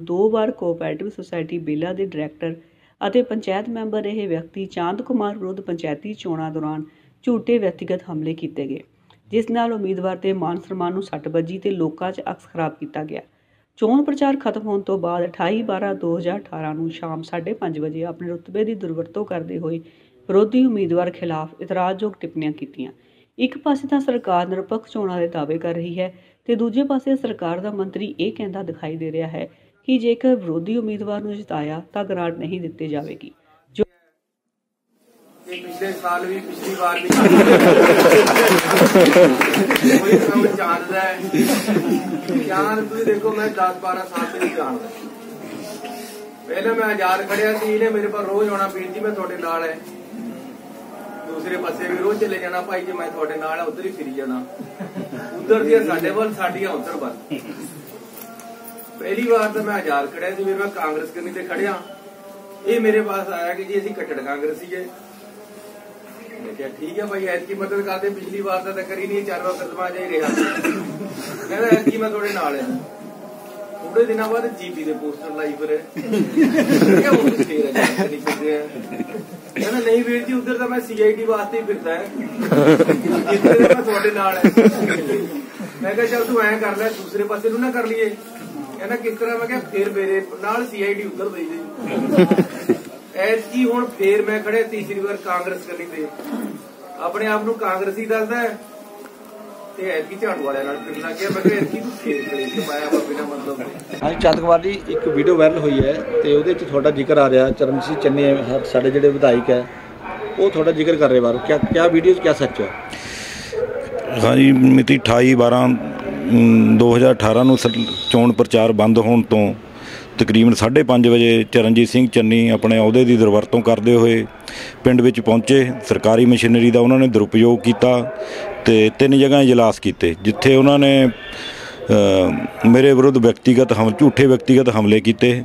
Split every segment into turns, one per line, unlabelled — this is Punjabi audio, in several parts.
ਦੋ ਵਾਰ ਕੋਆਪਰੇਟਿਵ ਸੁਸਾਇਟੀ ਬੇਲਾ ਦੇ ਡਾਇਰੈਕਟਰ ਅਤੇ ਪੰਚਾਇਤ ਮੈਂਬਰ ਰਹੇ ਵਿਅਕਤੀ ਚਾਂਦ ਕੁਮਾਰ ਵਿਰੁੱਧ ਪੰਚਾਇਤੀ ਚੋਣਾਂ ਦੌਰਾਨ ਝੂਠੇ ਵਿਅਕਤੀਗਤ ਹਮਲੇ ਕੀਤੇ ਗਏ, ਜਿਸ ਨਾਲ ਉਮੀਦਵਾਰ ਦੇ ਮਾਨ ਸਨਮਾਨ ਨੂੰ ਸੱਟ ਵੱਜੀ ਤੇ ਲੋਕਾਂ 'ਚ ਅਕਸ ਖਰਾਬ ਕੀਤਾ ਗਿਆ। ਚੋਣ ਪ੍ਰਚਾਰ ਖਤਮ ਹੋਣ ਤੋਂ ਬਾਅਦ 28/12/2018 ਨੂੰ ਸ਼ਾਮ 5:30 ਵਜੇ ਆਪਣੇ ਰੁਤਬੇ ਦੀ ਦੁਰਵਰਤੋਂ ਕਰਦੇ ਹੋਏ ਵਿਰੋਧੀ ਉਮੀਦਵਾਰ ਖਿਲਾਫ ਇਤਰਾਜ਼ਯੋਗ ਟਿੱਪਣੀਆਂ ਕੀਤੀਆਂ। ਇੱਕ ਪਾਸੇ ਤਾਂ ਸਰਕਾਰ ਨਿਰਪੱਖ ਚੋਣਾਂ ਦੇ ਦਾਅਵੇ ਕਰ ਰਹੀ ਹੈ ਤੇ ਦੂਜੇ ਪਾਸੇ ਸਰਕਾਰ ਦਾ ਮੰਤਰੀ ਇਹ ਕਹਿੰਦਾ ਦਿਖਾਈ ਦੇ ਰਿਹਾ ਹੈ ਕਿ ਜੇਕਰ ਵਿਰੋਧੀ ਉਮੀਦਵਾਰ ਨੂੰ ਜਿਤਾਇਆ ਤਾਂ ਗ੍ਰਾਂਟ ਨਹੀਂ ਦਿੱਤੀ ਜਾਵੇਗੀ। ਜੋ
ਪਿਛਲੇ ਸਾਲ ਵੀ ਪਿਛਲੀ ਵਾਰ ਵੀ ਕੋਈ ਕੰਮ ਜਾਣਦਾ ਹੈ। ਚਾਂਦ ਤੁਸੀਂ ਦੇਖੋ, ਮੈਂ 10 12 ਸਾਲ ਤੋਂ ਨਹੀਂ ਜਾਣਦਾ ਪਹਿਲਾਂ ਮੈਂ ਆਜ਼ਾਦ ਖੜਿਆ ਸੀ, ਇਹਨੇ ਮੇਰੇ ਪਰ ਰੋਜ਼ ਆਉਣਾ ਵੀਰ ਜੀ ਮੈਂ ਤੁਹਾਡੇ ਨਾਲ ਹੈ। ਦੂਸਰੇ ਪਾਸੇ ਵੀ ਰੋਜ਼ ਚਲੇ ਜਾਣਾ, ਭਾਈ ਜੀ, ਮੈਂ ਤੁਹਾਡੇ ਨਾਲ ਉਧਰ ਹੀ ਫਿਰੀ ਜਾਣਾ। ਉਧਰ ਦੀਆਂ ਸਾਡੇ ਵੱਲ, ਸਾਡੀਆਂ ਉਧਰ ਵੱਲ। ਪਹਿਲੀ ਵਾਰ ਤਾਂ ਮੈਂ ਆਜ਼ਾਦ ਖੜਿਆ ਸੀ, ਫਿਰ ਮੈਂ ਕਾਂਗਰਸ ਕਰਨੀ ਤੇ ਖੜਿਆ। ਇਹ ਮੇਰੇ ਪਾਸ ਆਇਆ ਕਿ ਜੀ ਅਸੀਂ ਕੱਟੜ ਕਾਂਗਰਸੀ ਹੈ। ਮੈਂ ਕਿਹਾ, ਠੀਕ ਹੈ ਭਾਈ, ਐਤਕੀ ਮਦਦ ਕਰਦੇ, ਪਿਛਲੀ ਵਾਰ ਤਾਂ ਕਰੀ ਨਹੀਂ, ਚਾਰ ਵਾਰ ਕਦਮਾਂ ਜਾਈ ਰਿਹਾ ਕਹਿੰਦਾ ਐਤਕੀ ਮੈਂ ਤੁਹਾਡੇ ਨਾਲ ਹਾਂ। ਥੋੜੇ ਦਿਨਾਂ ਬਾਅਦ ਜੀਪੀ ਦੇ ਪੋਸਟਰ ਲਾਈ ਫਿਰ। ਕਿਹਾ, ਉਹ ਫੇਰ ਅਜਾਇਬ ਨਹੀਂ ਕਰਦੇ ਕਹਿੰਦਾ ਨਹੀਂ ਵੀਰ ਜੀ, ਉਧਰ ਤਾਂ ਮੈਂ ਸੀਆਈਡੀ ਵਾਸਤੇ ਹੀ ਫਿਰਦਾ ਹੈ। ਜਿੱਥੇ ਮੈਂ ਤੁਹਾਡੇ ਨਾਲ ਹੈ। ਮੈਂ ਕਿਹਾ, ਚੱਲ ਤੂੰ ਐਂ ਕਰ ਲੈ, ਦੂਸਰੇ ਪਾਸੇ ਨੂੰ ਨਾ ਕਰ ਲਈਏ। ਕਹਿੰਦਾ ਕਿਸ ਤਰ੍ਹਾਂ? ਮੈਂ ਕਿਹਾ ਫੇਰ ਮੇਰੇ ਨਾਲ ਸੀਆਈਡੀ ਉਧਰ ਦੇਈ ਦੇ ਐਤਕੀ ਹੁਣ ਫੇਰ ਮੈਂ ਖੜਿਆ ਤੀਸਰੀ ਵਾਰ ਕਾਂਗਰਸ ਕਰਨੀ ਤੇ। ਆਪਣੇ ਆਪ ਨੂੰ ਕਾਂਗਰਸੀ ਦੱਸਦਾ ਹੈ। ਤੇ ਐਤਕੀ ਝਾੜੂ ਵਾਲਿਆਂ ਨਾਲ ਫਿਰਨਾ ਕਿ ਮੈਂ ਕਿਹਾ ਐਤਕੀ ਤੂੰ ਫੇਰ ਖੜੀ ਵਾ ਬਿਨਾਂ ਮਤਲਬ ਦੇ
ਹਾਂਜੀ ਚੰਦ ਕੁਮਾਰ ਜੀ ਇੱਕ ਵੀਡੀਓ ਵਾਇਰਲ ਹੋਈ ਹੈ ਤੇ ਉਹਦੇ ਵਿੱਚ ਤੁਹਾਡਾ ਜ਼ਿਕਰ ਆ ਰਿਹਾ। ਚਰਨਜੀਤ ਚੰਨੀ ਸਾਡੇ ਜਿਹੜੇ ਵਿਧਾਇਕ ਹੈ ਉਹ ਤੁਹਾਡਾ ਜ਼ਿਕਰ ਕਰ ਰਹੇ ਬਾਰੇ ਕਿਆ ਕਿਆ ਵੀਡੀਓ 'ਚ ਕਿਆ ਸੱਚ ਹੈ?
ਹਾਂਜੀ ਮਿਤੀ 28 12 2018 ਨੂੰ ਚੋਣ ਪ੍ਰਚਾਰ ਬੰਦ ਹੋਣ ਤੋਂ ਤਕਰੀਬਨ 5:30 ਵਜੇ ਚਰਨਜੀਤ ਸਿੰਘ ਚੰਨੀ ਆਪਣੇ ਅਹੁਦੇ ਦੀ ਦੁਰਵਰਤੋਂ ਕਰਦੇ ਹੋਏ ਪਿੰਡ ਵਿੱਚ ਪਹੁੰਚੇ। ਸਰਕਾਰੀ ਮਸ਼ੀਨਰੀ ਦਾ ਉਹਨਾਂ ਨੇ ਦੁਰਉਪਯੋਗ ਕੀਤਾ ਤੇ ਤਿੰਨ ਜਗ੍ਹਾ ਇਜਲਾਸ ਕੀਤੇ, ਜਿੱਥੇ ਉਹਨਾਂ ਨੇ ਮੇਰੇ ਵਿਰੁੱਧ ਵਿਅਕਤੀਗਤ ਹਮ, ਝੂਠੇ ਵਿਅਕਤੀਗਤ ਹਮਲੇ ਕੀਤੇ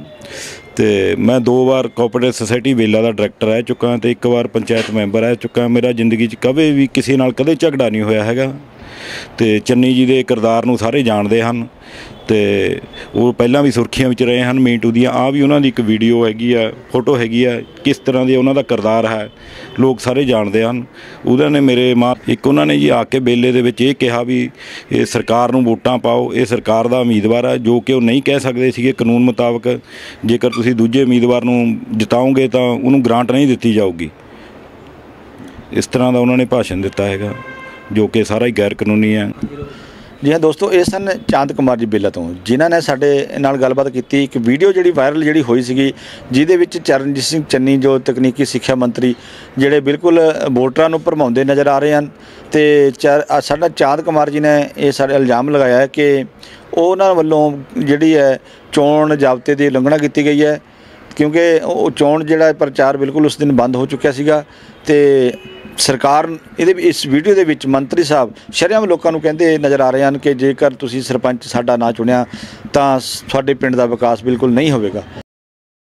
ਤੇ ਮੈਂ ਦੋ ਵਾਰ ਕੋਆਪਰੇਟਿਵ ਸੁਸਾਇਟੀ ਵੇਲਾ ਦਾ ਡਾਇਰੈਕਟਰ ਰਹਿ ਚੁੱਕਾ ਤੇ ਇੱਕ ਵਾਰ ਪੰਚਾਇਤ ਮੈਂਬਰ ਰਹਿ ਚੁੱਕਾ। ਮੇਰਾ ਜ਼ਿੰਦਗੀ 'ਚ ਕਦੇ ਵੀ ਕਿਸੇ ਨਾਲ ਕਦੇ ਝਗੜਾ ਨਹੀਂ ਹੋਇਆ ਹੈਗਾ ਤੇ ਚੰਨੀ ਜੀ ਦੇ ਕਿਰਦਾਰ ਨੂੰ ਸਾਰੇ ਜਾਣਦੇ ਹਨ। ਤੇ ਉਹ ਪਹਿਲਾਂ ਵੀ ਸੁਰਖੀਆਂ ਵਿੱਚ ਰਹੇ ਹਨ ਮੀਟੂ ਦੀਆਂ। ਆ ਵੀ ਉਹਨਾਂ ਦੀ ਇੱਕ ਵੀਡੀਓ ਹੈਗੀ ਆ ਫੋਟੋ ਹੈਗੀ ਆ, ਕਿਸ ਤਰ੍ਹਾਂ ਦੇ ਉਹਨਾਂ ਦਾ ਕਿਰਦਾਰ ਹੈ, ਲੋਕ ਸਾਰੇ ਜਾਣਦੇ ਹਨ। ਉਹਨਾਂ ਨੇ ਮੇਰੇ ਮਾਂ, ਇੱਕ ਉਹਨਾਂ ਨੇ ਜੀ ਆ ਕੇ ਬੇਲੇ ਦੇ ਵਿੱਚ ਇਹ ਕਿਹਾ ਵੀ ਇਹ ਸਰਕਾਰ ਨੂੰ ਵੋਟਾਂ ਪਾਓ, ਇਹ ਸਰਕਾਰ ਦਾ ਉਮੀਦਵਾਰ ਹੈ ਜੋ ਕਿ ਉਹ ਨਹੀਂ ਕਹਿ ਸਕਦੇ ਸੀਗੇ ਕਾਨੂੰਨ ਮੁਤਾਬਕ। ਜੇਕਰ ਤੁਸੀਂ ਦੂਜੇ ਉਮੀਦਵਾਰ ਨੂੰ ਜਿਤਾਓਗੇ ਤਾਂ ਉਹਨੂੰ ਗ੍ਰਾਂਟ ਨਹੀਂ ਦਿੱਤੀ ਜਾਊਗੀ। ਇਸ ਤਰ੍ਹਾਂ ਦਾ ਉਹਨਾਂ ਨੇ ਭਾਸ਼ਣ ਦਿੱਤਾ ਹੈਗਾ, ਜੋ ਕਿ ਸਾਰਾ ਹੀ ਗੈਰ ਕਾਨੂੰਨੀ ਹੈ।
ਜੀ ਹਾਂ, ਦੋਸਤੋ, ਇਹ ਸਨ ਚਾਂਦ ਕੁਮਾਰ ਜੀ ਬੇਲਾ ਤੋਂ। ਜਿਨ੍ਹਾਂ ਨੇ ਸਾਡੇ ਨਾਲ ਗੱਲਬਾਤ ਕੀਤੀ, ਇੱਕ ਵੀਡੀਓ ਜਿਹੜੀ ਵਾਇਰਲ ਜਿਹੜੀ ਹੋਈ ਸੀਗੀ, ਜਿਹਦੇ ਵਿੱਚ ਚਰਨਜੀਤ ਸਿੰਘ ਚੰਨੀ ਜੋ ਤਕਨੀਕੀ ਸਿੱਖਿਆ ਮੰਤਰੀ, ਜਿਹੜੇ ਬਿਲਕੁਲ ਵੋਟਰਾਂ ਨੂੰ ਭਰਮਾਉਂਦੇ ਨਜ਼ਰ ਆ ਰਹੇ ਹਨ, ਤੇ ਚਰ- ਸਾਡਾ ਚਾਂਦ ਕੁਮਾਰ ਜੀ ਨੇ ਇਹ ਸਾਡੇ ਇਲਜ਼ਾਮ ਲਗਾਇਆ ਹੈ ਕਿ ਉਹਨਾਂ ਵੱਲੋਂ ਜਿਹੜੀ ਹੈ, ਚੋਣ ਜ਼ਾਬਤੇ ਦੀ ਉਲੰਘਣਾ ਕੀਤੀ ਗਈ ਹੈ, ਕਿਉਂਕਿ ਉਹ ਚੋਣ ਜਿਹੜਾ ਪ੍ਰਚਾਰ ਬਿਲਕੁਲ ਉਸ ਦਿਨ ਬੰਦ ਹੋ ਚੁੱਕਿਆ ਸੀਗਾ, ਤੇ ਸਰਕਾਰ ਇਹਦੇ ਇਸ ਵੀਡੀਓ ਦੇ ਵਿੱਚ ਮੰਤਰੀ ਸਾਹਿਬ ਸ਼ਰੇਆਮ ਲੋਕਾਂ ਨੂੰ ਕਹਿੰਦੇ ਨਜ਼ਰ ਆ ਰਹੇ ਹਨ ਕਿ ਜੇਕਰ ਤੁਸੀਂ ਸਰਪੰਚ ਸਾਡਾ ਨਾ ਚੁਣਿਆ ਤਾਂ ਤੁਹਾਡੇ ਪਿੰਡ ਦਾ ਵਿਕਾਸ ਬਿਲਕੁਲ ਨਹੀਂ ਹੋਵੇਗਾ।